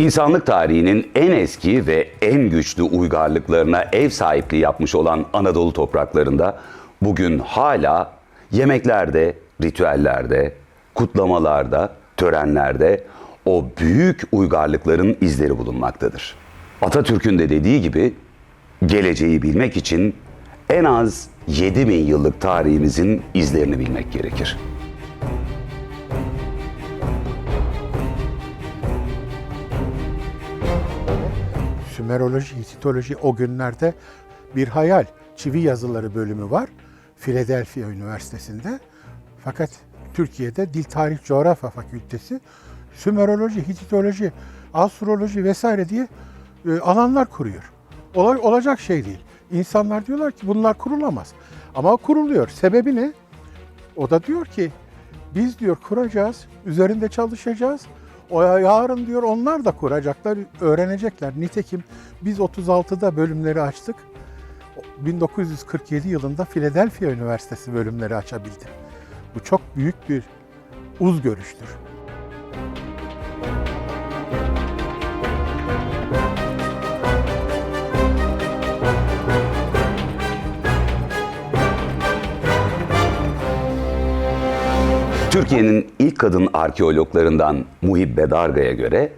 İnsanlık tarihinin en eski ve en güçlü uygarlıklarına ev sahipliği yapmış olan Anadolu topraklarında bugün hala yemeklerde, ritüellerde, kutlamalarda, törenlerde o büyük uygarlıkların izleri bulunmaktadır. Atatürk'ün de dediği gibi geleceği bilmek için en az 7000 yıllık tarihimizin izlerini bilmek gerekir. Sümeroloji, Hititoloji o günlerde bir hayal. Çivi yazıları bölümü var Philadelphia Üniversitesi'nde. Fakat Türkiye'de Dil Tarih Coğrafya Fakültesi Sümeroloji, Hititoloji, Astroloji vesaire diye e, alanlar kuruyor. Ola- olacak şey değil. İnsanlar diyorlar ki bunlar kurulamaz. Ama kuruluyor. Sebebi ne? O da diyor ki biz diyor kuracağız, üzerinde çalışacağız. O yarın diyor onlar da kuracaklar, öğrenecekler. Nitekim biz 36'da bölümleri açtık. 1947 yılında Philadelphia Üniversitesi bölümleri açabildi. Bu çok büyük bir uz görüştür. Türkiye'nin ilk kadın arkeologlarından Muhibbe Darga'ya göre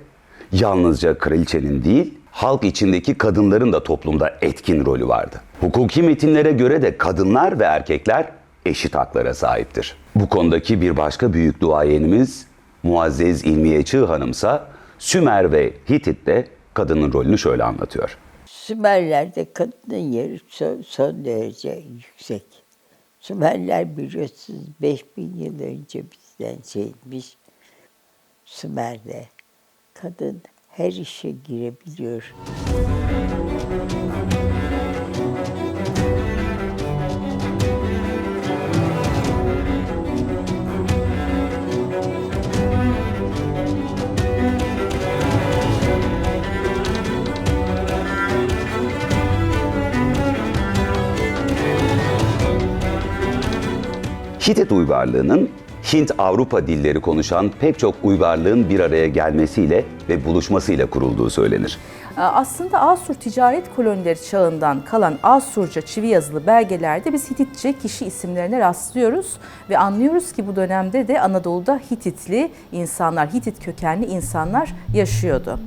yalnızca kraliçenin değil, halk içindeki kadınların da toplumda etkin rolü vardı. Hukuki metinlere göre de kadınlar ve erkekler eşit haklara sahiptir. Bu konudaki bir başka büyük duayenimiz Muazzez İlmiye Çığ Hanımsa Sümer ve Hitit'te kadının rolünü şöyle anlatıyor. Sümerler'de kadının yeri son, derece yüksek. Sümerler biliyorsunuz 5000 yıl önce bizden şeymiş. Sümer'de kadın her işe girebiliyor. Hitit uygarlığının Hint-Avrupa dilleri konuşan pek çok uygarlığın bir araya gelmesiyle ve buluşmasıyla kurulduğu söylenir. Ee, Aslında Asur ticaret kolonileri çağından kalan Asurca çivi yazılı belgelerde biz Hititçe kişi isimlerine rastlıyoruz ve anlıyoruz ki bu dönemde de Anadolu'da Hititli insanlar, Hitit kökenli insanlar yaşıyordu.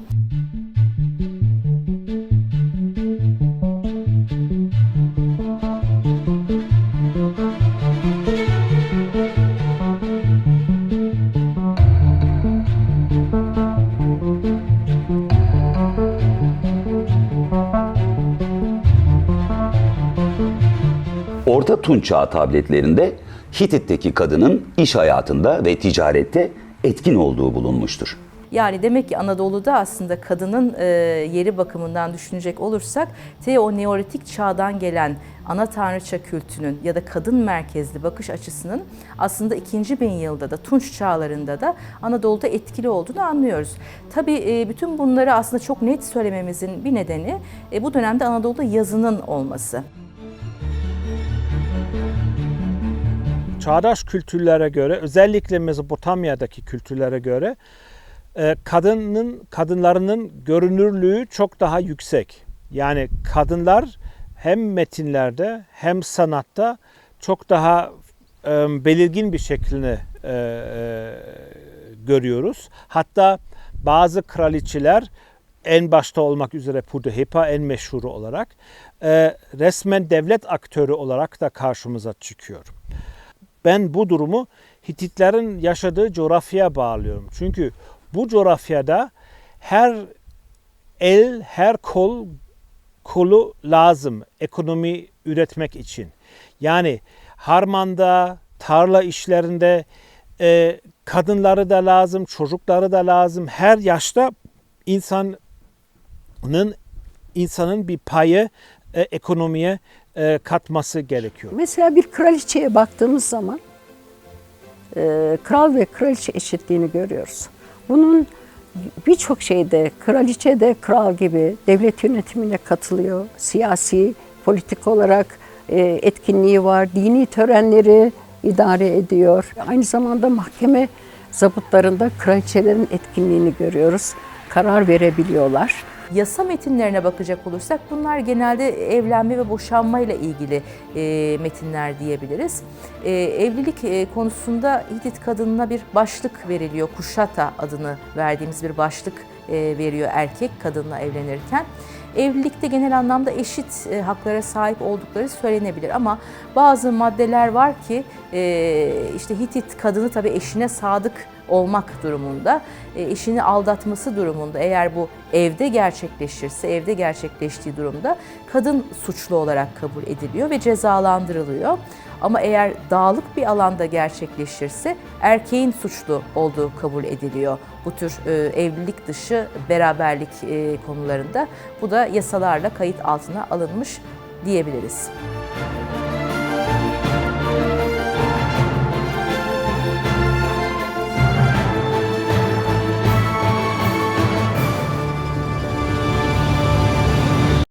Orta Tunç Çağı tabletlerinde Hitit'teki kadının iş hayatında ve ticarette etkin olduğu bulunmuştur. Yani demek ki Anadolu'da aslında kadının e, yeri bakımından düşünecek olursak te o neolitik çağdan gelen ana tanrıça kültünün ya da kadın merkezli bakış açısının aslında 2. bin yılda da Tunç çağlarında da Anadolu'da etkili olduğunu anlıyoruz. Tabii e, bütün bunları aslında çok net söylememizin bir nedeni e, bu dönemde Anadolu'da yazının olması. Çağdaş kültürlere göre özellikle Mezopotamya'daki kültürlere göre e, kadının kadınlarının görünürlüğü çok daha yüksek. Yani kadınlar hem metinlerde hem sanatta çok daha e, belirgin bir şeklini e, görüyoruz. Hatta bazı kraliçeler en başta olmak üzere Puddaheppa en meşhuru olarak resmen devlet aktörü olarak da karşımıza çıkıyor. Ben bu durumu Hititlerin yaşadığı coğrafyaya bağlıyorum. Çünkü bu coğrafyada her el, her kol kolu lazım ekonomi üretmek için. Yani harmanda, tarla işlerinde e, kadınları da lazım, çocukları da lazım. Her yaşta insanın insanın bir payı e, ekonomiye e, katması gerekiyor. Mesela bir kraliçeye baktığımız zaman e, kral ve kraliçe eşitliğini görüyoruz. Bunun birçok şeyde kraliçe de kral gibi devlet yönetimine katılıyor. Siyasi, politik olarak e, etkinliği var. Dini törenleri idare ediyor. Aynı zamanda mahkeme zabıtlarında kraliçelerin etkinliğini görüyoruz. karar verebiliyorlar. Yasa metinlerine bakacak olursak bunlar genelde evlenme ve boşanma ile ilgili e, metinler diyebiliriz. E, evlilik e, konusunda Hitit kadınına bir başlık veriliyor. Kuşata adını verdiğimiz bir başlık e, veriyor erkek kadınla evlenirken. Evlilikte genel anlamda eşit e, haklara sahip oldukları söylenebilir ama bazı maddeler var ki e, işte Hitit kadını tabii eşine sadık olmak durumunda, e, eşini aldatması durumunda eğer bu evde gerçekleşirse, evde gerçekleştiği durumda kadın suçlu olarak kabul ediliyor ve cezalandırılıyor. Ama eğer dağlık bir alanda gerçekleşirse erkeğin suçlu olduğu kabul ediliyor. Bu tür e, evlilik dışı beraberlik e, konularında bu da yasalarla kayıt altına alınmış diyebiliriz.